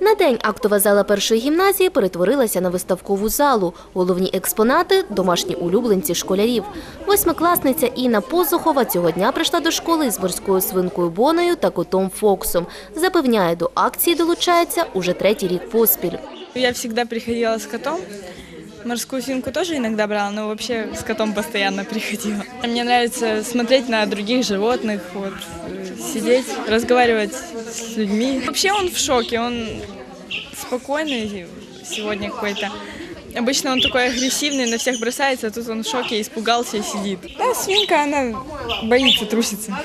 На день актова зала першої гімназії перетворилася на виставкову залу. Головні експонати – домашні улюбленці школярів. Восьмикласниця Інна Позухова цього дня прийшла до школи з морською свинкою Боною та котом Фоксом. Запевняє, до акції долучається уже третій рік поспіль. Я завжди приходила з котом. Морскую свинку тоже иногда брала, но вообще с котом постоянно приходила. Мне нравится смотреть на других животных, вот, э, сидеть, разговаривать с людьми. Вообще он в шоке, он спокойный сегодня какой-то. Обычно он такой агрессивный, на всех бросается, а тут он в шоке, испугался и сидит. Да, свинка, она боится, трусится.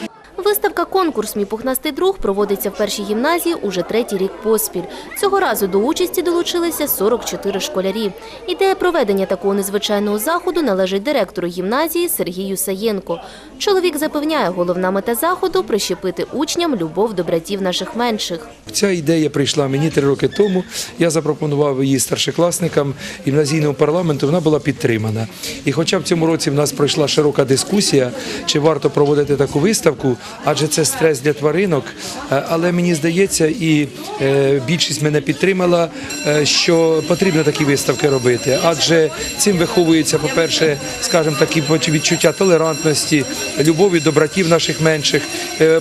Виставка «Конкурс «Мій пухнастий друг» проводиться в першій гімназії уже третій рік поспіль. Цього разу до участі долучилися 44 школярі. Ідея проведення такого незвичайного заходу належить директору гімназії Сергію Саєнко. Чоловік запевняє, головна мета заходу – прищепити учням любов до братів наших менших. Ця ідея прийшла мені три роки тому. Я запропонував її старшокласникам гімназійного парламенту. Вона була підтримана. І хоча в цьому році в нас пройшла широка дискусія, чи варто проводити таку виставку, адже це стрес для тваринок. Е, Але мені здається, і е, більшість мене підтримала, е, що потрібно такі виставки робити. Адже цим виховується, по-перше, скажімо, такі відчуття толерантності, любові до братів наших менших.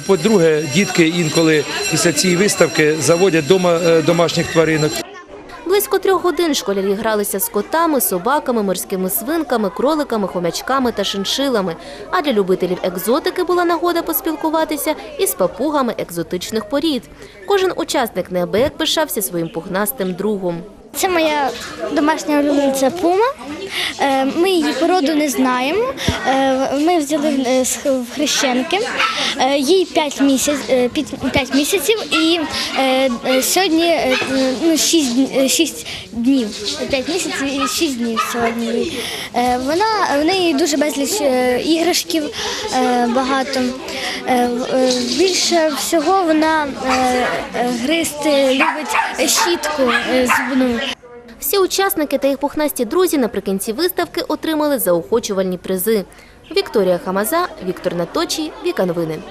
По-друге, дітки інколи після цієї виставки заводять дома домашніх тваринок. Близько трьох годин школярі гралися з котами, собаками, морськими свинками, кроликами, хомячками та шиншилами. А для любителів екзотики була нагода поспілкуватися із папугами екзотичних порід. Кожен учасник неабияк пишався своїм пухнастим другом. Це моя домашня улюблениця пума. Е, Ми її породу не знаємо. Е, Ми взяли в хрещенки. Е, Їй 5 місяців, 5 місяців і сьогодні ну, 6, 6 днів. 5 місяців і 6 днів сьогодні. Вона, в неї дуже безліч іграшків, багато. Більше всього вона е, любить щітку зубну. Всі учасники та їх пухнасті друзі наприкінці виставки отримали заохочувальні призи. Вікторія Хамаза, Віктор Наточій, Віка Новини.